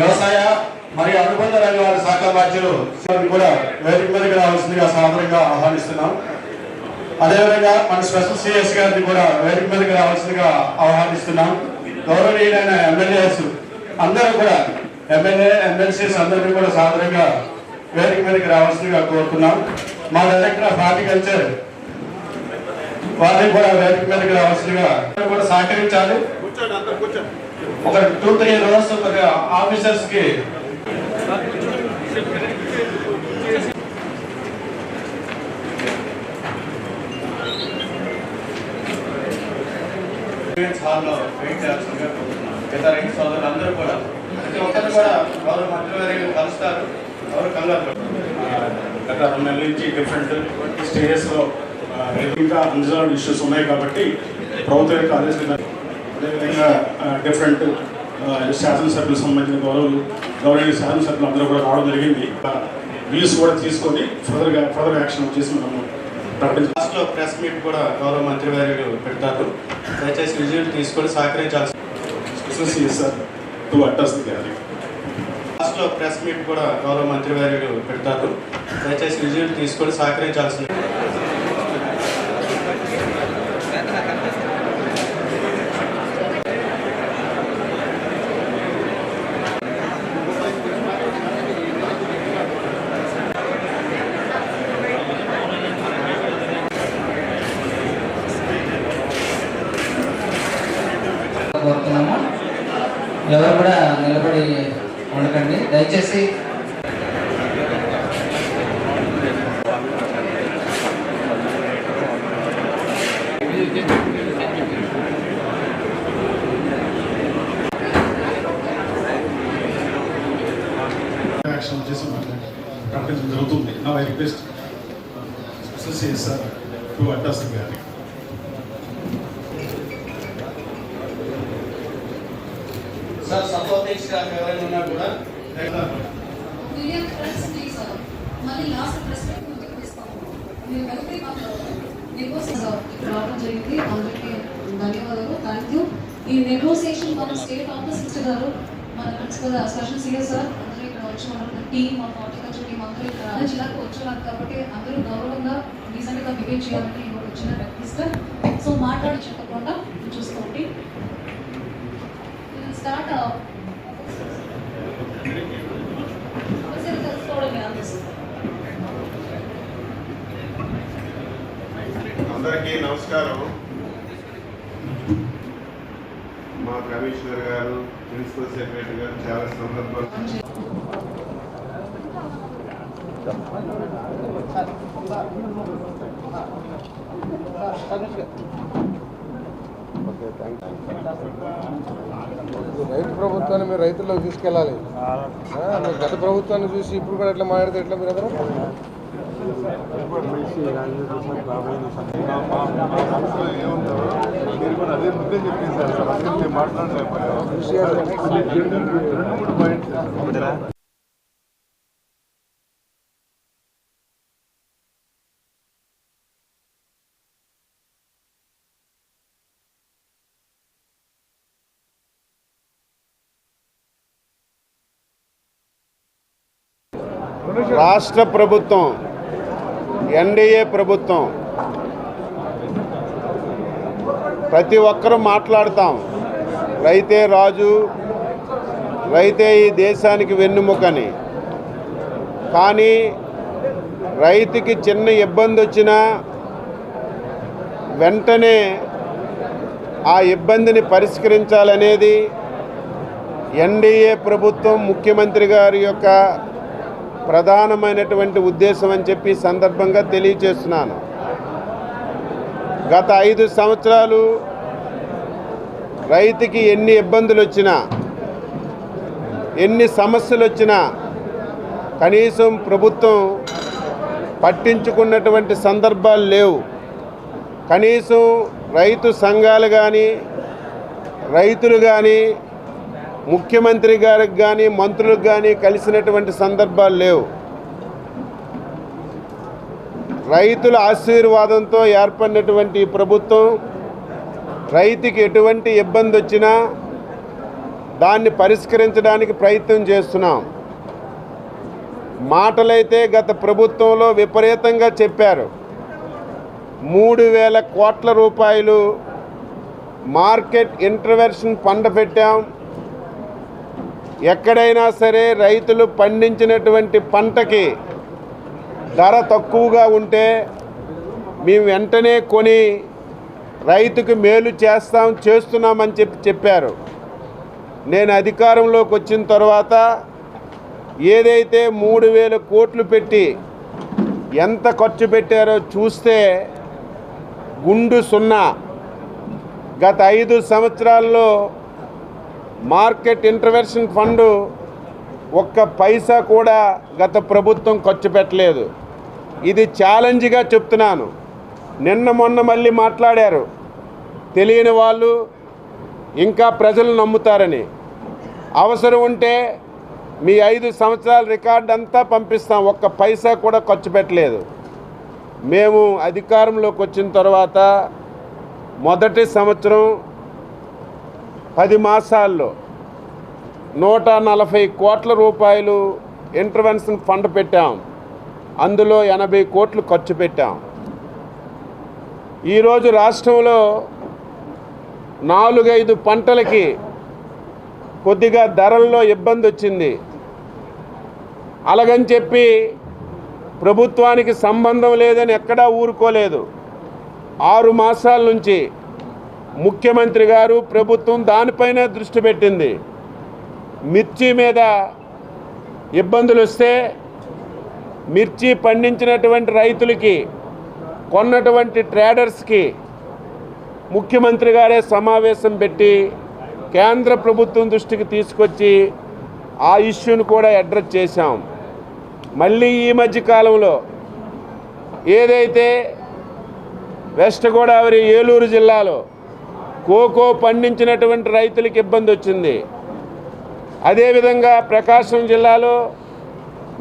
వ్యవసాయ మరియు అనుబంధ రంగాల శాఖ బాధ్యులు కూడా వేదిక మీదకి రావాల్సిందిగా సాధారణంగా ఆహ్వానిస్తున్నాం. అదేవిధంగా మన స్పెషల్ సిఎస్ గారిని కూడా వేదిక మీదకి రావాల్సిందిగా ఆహ్వానిస్తున్నాం. గౌరవనీయులైన ఎమ్మెల్యేస్ అందరూ కూడా ఎమ్మెల్యే ఎమ్మెల్సీస్ అందరినీ కూడా సాధారణంగా వేదిక మీదకి రావాల్సిందిగా కోరుతున్నాం. మా డైరెక్టర్ ఆఫ్ హార్టికల్చర్ వారిని కూడా వేదిక మీదకి రావాల్సిందిగా కూడా సహకరించాలి. కూర్చోండి అంత కూర్చోండి. ఒక టూ త్రీ రోజు ఆఫీసర్స్కి. హాల్లో వెయిట్ చేయాల్సిందిగా గత రైతు సోదరులు అందరూ కూడా. ప్రతి ఒక్కరు కూడా గౌరవ మంత్రివర్యులు కలుస్తారు. ఎవరు గత రెండు నెలల నుంచి డిఫరెంట్ స్టేజెస్లో ఇంకా అన్రిజాల్వ్డ్ ఇష్యూస్ ఉన్నాయి కాబట్టి ప్రభుత్వం యొక్క ఆదేశం అదేవిధంగా డిఫరెంట్ శాసనసభ్యులకు సంబంధించిన గౌరవులు గౌరవనీయ శాసనసభ్యులు అందరూ కూడా రావడం జరిగింది. వ్యూస్ కూడా తీసుకొని ఫర్దర్గా ఫర్దర్ యాక్షన్ వచ్చేసి మనము ప్రకటించాలి ప్రెస్ మీట్ కూడా గౌరవ మంత్రివర్యులు పెడతారు. దయచేసి విజువల్ తీసుకొని సహకరించాల్సి CSR to address the gallery లాస్ట్లో ప్రెస్ మీట్ కూడా గౌరవ మంత్రివర్యులు పెడతారు. దయచేసి విజువల్ తీసుకొని సహకరించాల్సింది కోరుతున్నాము ఎవరు కూడా నిలబడి ఉండకండి దయచేసి యాక్షన్ వచ్చేసి మనకి ప్రకటించడం జరుగుతుంది నా I request special CSR to address the gallery sir supporting staff ఎవరైనా ఉన్నా కూడా లాస్ట్ మీరు జరిగింది. అందరికీ ధన్యవాదాలు. థ్యాంక్ యూ ఈ నెగోసియేషన్ మన స్టేట్ ఆఫీస్ సిస్టర్ మన ప్రిన్సిపల్ స్పెషల్ సీఎస్ సార్ అందరూ ఇక్కడ వచ్చి మన టీం మన హార్టికల్చర్ టీం అందరూ ఇక్కడ జిల్లాకు వచ్చేవారు కాబట్టి అందరూ గౌరవంగా రీసెంట్గా బిహేవ్ చేయాలని ఒక చిన్న సో మాట్లాడి చెప్పకుండా చూసుకోండి. స్టార్ట్ అందరికీ నమస్కారం. మా కమిషనర్ గారు ప్రిన్సిపల్ సెక్రటరీ గారు చాలా సందర్భాలు. రైతు ప్రభుత్వాన్ని మీరు రైతుల్లోకి తీసుకెళ్ళాలి. గత ప్రభుత్వాన్ని చూసి ఇప్పుడు కూడా ఎట్లా మాట్లాడితే ఎట్లా మీరు అందరూ? మీరు కూడా అదే ముందే చెప్పింది సార్ సార్ అసలు మేము మాట్లాడలేకపోయాం రెండు మూడు పాయింట్స్ రాష్ట్ర ప్రభుత్వం ఎన్డీఏ ప్రభుత్వం. ప్రతి ఒక్కరూ మాట్లాడతాం. రైతే రాజు రైతే ఈ దేశానికి వెన్నుముకని. కానీ రైతుకి చిన్న ఇబ్బంది వచ్చినా వెంటనే ఆ ఇబ్బందిని పరిష్కరించాలనేది ఎన్డీఏ ప్రభుత్వం ముఖ్యమంత్రి గారి యొక్క ప్రధానమైనటువంటి ఉద్దేశం అని చెప్పి సందర్భంగా తెలియజేస్తున్నాను. గత ఐదు సంవత్సరాలు రైతుకి ఎన్ని ఇబ్బందులు వచ్చినా ఎన్ని సమస్యలు వచ్చినా కనీసం ప్రభుత్వం పట్టించుకున్నటువంటి సందర్భాలు లేవు. కనీసం రైతు సంఘాలు కానీ రైతులు కానీ ముఖ్యమంత్రి గారికి కానీ మంత్రులకు కానీ కలిసినటువంటి సందర్భాలు లేవు. రైతుల ఆశీర్వాదంతో ఏర్పడినటువంటి ప్రభుత్వం రైతుకి ఎటువంటి ఇబ్బంది వచ్చినా దాన్ని పరిష్కరించడానికి ప్రయత్నం చేస్తున్నాం. మాటలైతే గత ప్రభుత్వంలో విపరీతంగా చెప్పారు. మూడు వేల కోట్ల రూపాయలు మార్కెట్ ఇంటర్వెన్షన్ ఫండ్ పెట్టాం. ఎక్కడైనా సరే రైతులు పండించినటువంటి పంటకి ధర తక్కువగా ఉంటే మేము వెంటనే కొని రైతుకు మేలు చేస్తాం చేస్తున్నామని చెప్పి చెప్పారు. నేను అధికారంలోకి వచ్చిన తర్వాత ఏదైతే మూడు వేల కోట్లు పెట్టి ఎంత ఖర్చు పెట్టారో చూస్తే గుండు సున్నా. గత ఐదు సంవత్సరాల్లో మార్కెట్ ఇంటర్వెన్షన్ ఫండ్ ఒక్క పైసా కూడా గత ప్రభుత్వం ఖర్చు పెట్టలేదు. ఇది ఛాలెంజ్గా చెప్తున్నాను. నిన్న మొన్న మళ్ళీ మాట్లాడారు. తెలియని వాళ్ళు ఇంకా ప్రజలు నమ్ముతారని. అవసరం ఉంటే మీ ఐదు సంవత్సరాల రికార్డు అంతా పంపిస్తాం. ఒక్క పైసా కూడా ఖర్చు పెట్టలేదు. మేము అధికారంలోకి వచ్చిన తర్వాత మొదటి సంవత్సరం పది మాసాల్లో నూట నలభై కోట్ల రూపాయలు ఇంటర్వెన్షన్ ఫండ్ పెట్టాం. అందులో ఎనభై కోట్లు ఖర్చు పెట్టాం. ఈరోజు రాష్ట్రంలో నాలుగైదు పంటలకి కొద్దిగా ధరల్లో ఇబ్బంది వచ్చింది. అలాగని చెప్పి ప్రభుత్వానికి సంబంధం లేదని ఎక్కడా ఊరుకోలేదు. ఆరు మాసాల నుంచి ముఖ్యమంత్రి గారు ప్రభుత్వం దానిపైనే దృష్టి పెట్టింది. మిర్చి మీద ఇబ్బందులు వస్తే మిర్చి పండించినటువంటి రైతులకి కొన్నటువంటి ట్రేడర్స్కి ముఖ్యమంత్రి గారే సమావేశం పెట్టి కేంద్ర ప్రభుత్వం దృష్టికి తీసుకొచ్చి ఆ ఇష్యూను కూడా అడ్రస్ చేశాం. మళ్ళీ ఈ మధ్య కాలంలో ఏదైతే వెస్ట్ గోదావరి ఏలూరు జిల్లాలో కోకో పండించినటువంటి రైతులకు ఇబ్బంది వచ్చింది. అదేవిధంగా ప్రకాశం జిల్లాలో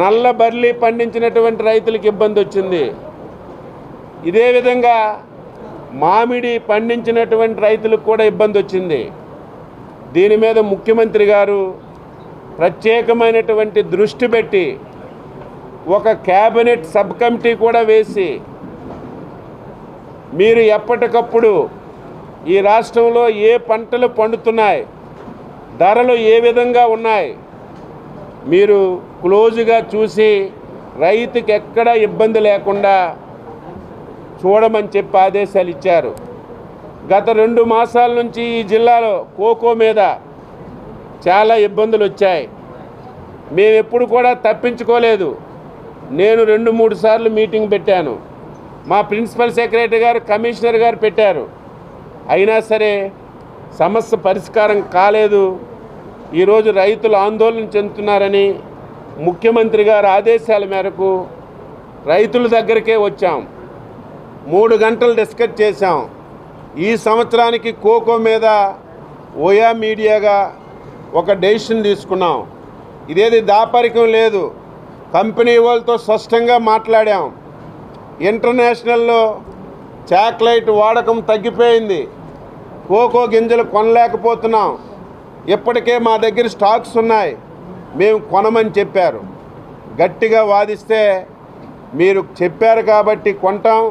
నల్ల బర్లీ పండించినటువంటి రైతులకు ఇబ్బంది వచ్చింది. ఇదే విధంగా మామిడి పండించినటువంటి రైతులకు కూడా ఇబ్బంది వచ్చింది. దీని మీద ముఖ్యమంత్రి గారు ప్రత్యేకమైనటువంటి దృష్టి పెట్టి ఒక క్యాబినెట్ సబ్ కమిటీ కూడా వేసి మీరు ఎప్పటికప్పుడు ఈ రాష్ట్రంలో ఏ పంటలు పండుతున్నాయి? ధరలు ఏ విధంగా ఉన్నాయి? మీరు క్లోజ్గా చూసి రైతుకి ఎక్కడ ఇబ్బంది లేకుండా చూడమని చెప్పి ఆదేశాలు ఇచ్చారు. గత రెండు మాసాల నుంచి ఈ జిల్లాలో కోకో మీద చాలా ఇబ్బందులు వచ్చాయి. మేము ఎప్పుడు కూడా తప్పించుకోలేదు. నేను రెండు మూడు సార్లు మీటింగ్ పెట్టాను. మా ప్రిన్సిపల్ సెక్రటరీ గారు కమిషనర్ గారు పెట్టారు. అయినా సరే సమస్య పరిష్కారం కాలేదు. ఈరోజు రైతులు ఆందోళన చెందుతున్నారని ముఖ్యమంత్రి గారి ఆదేశాల మేరకు రైతుల దగ్గరికే వచ్చాం. మూడు గంటలు డిస్కస్ చేశాం. ఈ సంవత్సరానికి కోకో మీద ఓయా మీడియాగా ఒక డెసిషన్ తీసుకున్నాం. ఇదేది దాపరికం లేదు. కంపెనీ వాళ్ళతో స్పష్టంగా మాట్లాడాం. ఇంటర్నేషనల్లో చాక్లైట్ వాడకం తగ్గిపోయింది. కోకో గింజలు కొనలేకపోతున్నాం. ఇప్పటికే మా దగ్గర స్టాక్స్ ఉన్నాయి. మేము కొనమని చెప్పారు. గట్టిగా వాదిస్తే మీరు చెప్పారు కాబట్టి కొంటాం.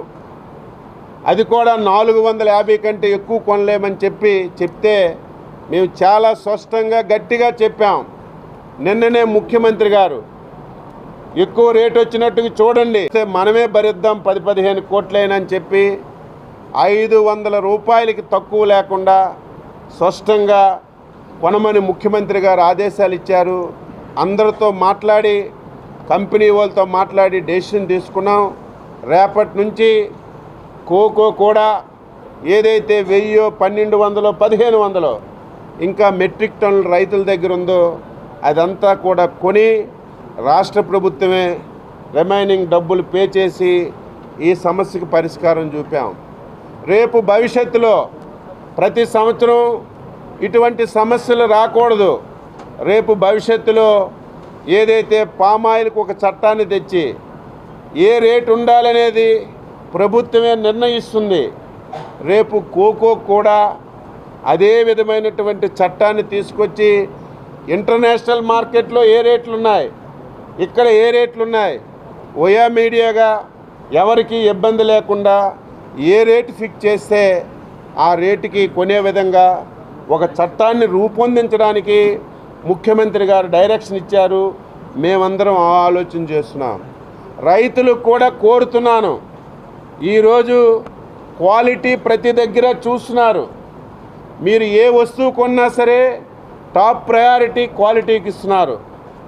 అది కూడా నాలుగు వందల యాభై కంటే ఎక్కువ కొనలేమని చెప్పి చెప్తే మేము చాలా స్పష్టంగా గట్టిగా చెప్పాం. నిన్ననే ముఖ్యమంత్రి గారు ఎక్కువ రేట్ వచ్చినట్టుగా చూడండి. మనమే భరిద్దాం పది పదిహేను కోట్లైనని చెప్పి ఐదు వందల రూపాయలకి తక్కువ లేకుండా స్పష్టంగా కొనమని ముఖ్యమంత్రి గారు ఆదేశాలు ఇచ్చారు. అందరితో మాట్లాడి కంపెనీ వాళ్ళతో మాట్లాడి డెసిషన్ తీసుకున్నాం. రేపటి నుంచి కోకో కూడా ఏదైతే వెయ్యో పన్నెండు వందలో పదిహేను వందలో ఇంకా మెట్రిక్ టన్నుల రైతుల దగ్గర ఉందో అదంతా కూడా కొని రాష్ట్ర ప్రభుత్వమే రిమైనింగ్ డబ్బులు పే చేసి ఈ సమస్యకు పరిష్కారం చూపాం. రేపు భవిష్యత్తులో ప్రతి సంవత్సరం ఇటువంటి సమస్యలు రాకూడదు. రేపు భవిష్యత్తులో ఏదైతే పామాయిల్కు ఒక చట్టాన్ని తెచ్చి ఏ రేటు ఉండాలనేది ప్రభుత్వమే నిర్ణయిస్తుంది. రేపు కోకో కూడా అదే విధమైనటువంటి చట్టాన్ని తీసుకొచ్చి ఇంటర్నేషనల్ మార్కెట్లో ఏ రేట్లు ఉన్నాయి ఇక్కడ ఏ రేట్లు ఉన్నాయి ఓయా మీడియాగా ఎవరికి ఇబ్బంది లేకుండా ఏ రేటు ఫిక్స్ చేస్తే ఆ రేటుకి కొనే విధంగా ఒక చట్టాన్ని రూపొందించడానికి ముఖ్యమంత్రి గారు డైరెక్షన్ ఇచ్చారు. మేమందరం ఆలోచన చేస్తున్నాం. రైతులకు కూడా కోరుతున్నాను. ఈరోజు క్వాలిటీ ప్రతి దగ్గర చూస్తున్నారు. మీరు ఏ వస్తువు కొన్నా సరే టాప్ ప్రయారిటీ క్వాలిటీకి ఇస్తున్నారు.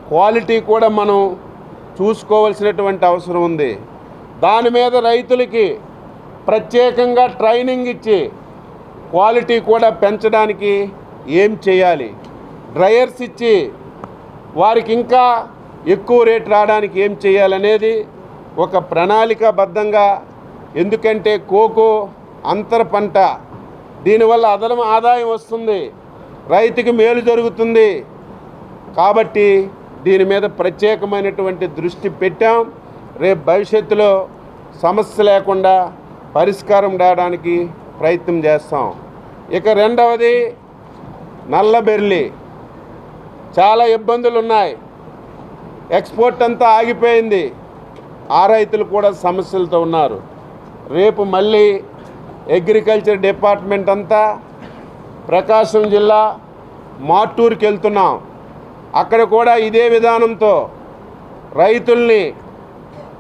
క్వాలిటీ కూడా మనం చూసుకోవాల్సినటువంటి అవసరం ఉంది. దాని మీద రైతులకి ప్రత్యేకంగా ట్రైనింగ్ ఇచ్చి క్వాలిటీ కూడా పెంచడానికి ఏం చేయాలి? డ్రయర్స్ ఇచ్చి వారికి ఇంకా ఎక్కువ రేట్ రావడానికి ఏం చేయాలనేది ఒక ప్రణాళికాబద్ధంగా ఎందుకంటే కోకో అంతర పంట. దీనివల్ల అదనం ఆదాయం వస్తుంది. రైతుకి మేలు జరుగుతుంది. కాబట్టి దీని మీద ప్రత్యేకమైనటువంటి దృష్టి పెట్టాం. రేపు భవిష్యత్తులో సమస్య లేకుండా పరిష్కారం రావడానికి ప్రయత్నం చేస్తాం. ఇక రెండవది నల్లబెర్లి చాలా ఇబ్బందులు ఉన్నాయి ఎక్స్పోర్ట్ అంతా ఆగిపోయింది. ఆ రైతులు కూడా సమస్యలతో ఉన్నారు. రేపు మళ్ళీ అగ్రికల్చర్ డిపార్ట్మెంట్ అంతా ప్రకాశం జిల్లా మాటూరుకి వెళ్తున్నాం. అక్కడ కూడా ఇదే విధానంతో రైతుల్ని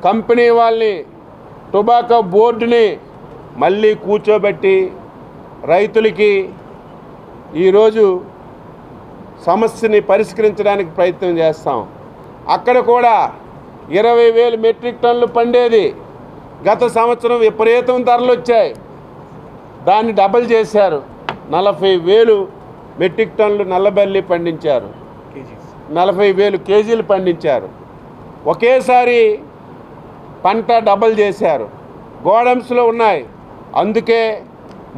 కంపెనీ వాళ్ళని టొబాకో బోర్డుని మళ్ళీ కూర్చోబెట్టి రైతులకి ఈరోజు సమస్యని పరిష్కరించడానికి ప్రయత్నం చేస్తాం. అక్కడ కూడా ఇరవై వేలు మెట్రిక్ టన్నులు పండేది. గత సంవత్సరం విపరీతం ధరలు వచ్చాయి. దాన్ని డబల్ చేశారు. నలభై వేలు మెట్రిక్ టన్నులు నల్లబల్లి పండించారు. నలభై వేలు కేజీలు పండించారు. ఒకేసారి పంట డబల్ చేశారు. గోడమ్స్లో ఉన్నాయి. అందుకే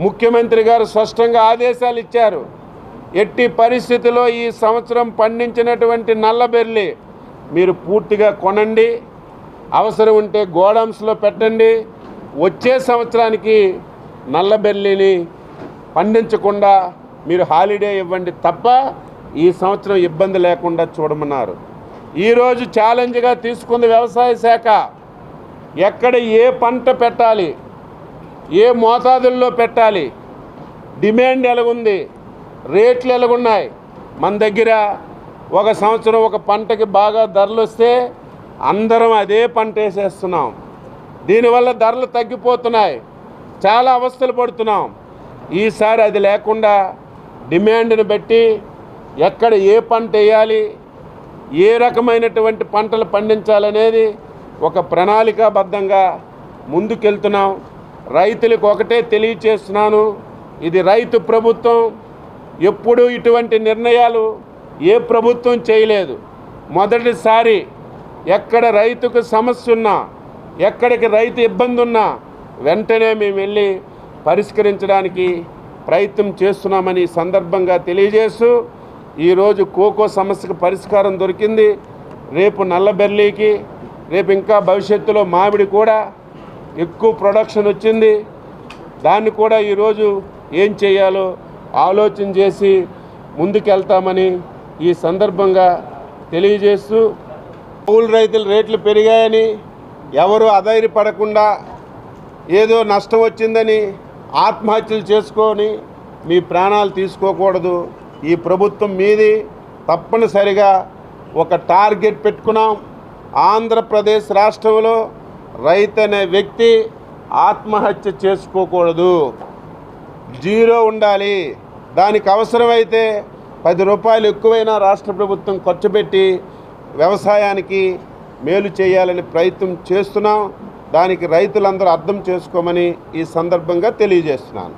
ముఖ్యమంత్రి గారు స్పష్టంగా ఆదేశాలు ఇచ్చారు. ఎట్టి పరిస్థితిలో ఈ సంవత్సరం పండించినటువంటి నల్లబెర్లి మీరు పూర్తిగా కొనండి. అవసరం ఉంటే గోడమ్స్లో పెట్టండి. వచ్చే సంవత్సరానికి నల్లబెర్లిని పండించకుండా మీరు హాలిడే ఇవ్వండి తప్ప ఈ సంవత్సరం ఇబ్బంది లేకుండా చూడమన్నారు. ఈరోజు ఛాలెంజ్గా తీసుకుంది వ్యవసాయ శాఖ. ఎక్కడ ఏ పంట పెట్టాలి? ఏ మోతాదుల్లో పెట్టాలి? డిమాండ్ ఎలాగుంది? రేట్లు ఎలాగున్నాయి? మన దగ్గర ఒక సంవత్సరం ఒక పంటకి బాగా ధరలు వస్తే అందరం అదే పంట వేసేస్తున్నాం. దీనివల్ల ధరలు తగ్గిపోతున్నాయి. చాలా అవస్థలు పడుతున్నాం. ఈసారి అది లేకుండా డిమాండ్ని బట్టి ఎక్కడ ఏ పంట వేయాలి? ఏ రకమైనటువంటి పంటలు పండించాలనేది ఒక ప్రణాళికాబద్ధంగా ముందుకెళ్తున్నాం. రైతులకు ఒకటే తెలియచేస్తున్నాను. ఇది రైతు ప్రభుత్వం. ఎప్పుడూ ఇటువంటి నిర్ణయాలు ఏ ప్రభుత్వం చేయలేదు. మొదటిసారి ఎక్కడ రైతుకు సమస్య ఉన్నా ఎక్కడికి రైతు ఇబ్బంది ఉన్నా వెంటనే మేము వెళ్ళి పరిష్కరించడానికి ప్రయత్నం చేస్తున్నామని సందర్భంగా తెలియజేస్తూ ఈరోజు కోకో సమస్యకు పరిష్కారం దొరికింది. రేపు నల్లబెర్లీకి రేపు ఇంకా భవిష్యత్తులో మామిడి కూడా ఎక్కువ ప్రొడక్షన్ వచ్చింది. దాన్ని కూడా ఈరోజు ఏం చేయాలో ఆలోచన చేసి ముందుకెళ్తామని ఈ సందర్భంగా తెలియజేస్తూ కౌలు రైతుల రేట్లు పెరిగాయని ఎవరు అధైర్యపడకుండా ఏదో నష్టం వచ్చిందని ఆత్మహత్యలు చేసుకొని మీ ప్రాణాలు తీసుకోకూడదు. ఈ ప్రభుత్వం మీది తప్పనిసరిగా ఒక టార్గెట్ పెట్టుకున్నాం. ఆంధ్రప్రదేశ్ రాష్ట్రంలో రైతు అనే వ్యక్తి ఆత్మహత్య చేసుకోకూడదు. జీరో ఉండాలి. దానికి అవసరమైతే పది రూపాయలు ఎక్కువైనా రాష్ట్ర ప్రభుత్వం ఖర్చు పెట్టి వ్యవసాయానికి మేలు చేయాలని ప్రయత్నం చేస్తున్నాం. దానికి రైతులందరూ అర్థం చేసుకోమని ఈ సందర్భంగా తెలియజేస్తున్నాను.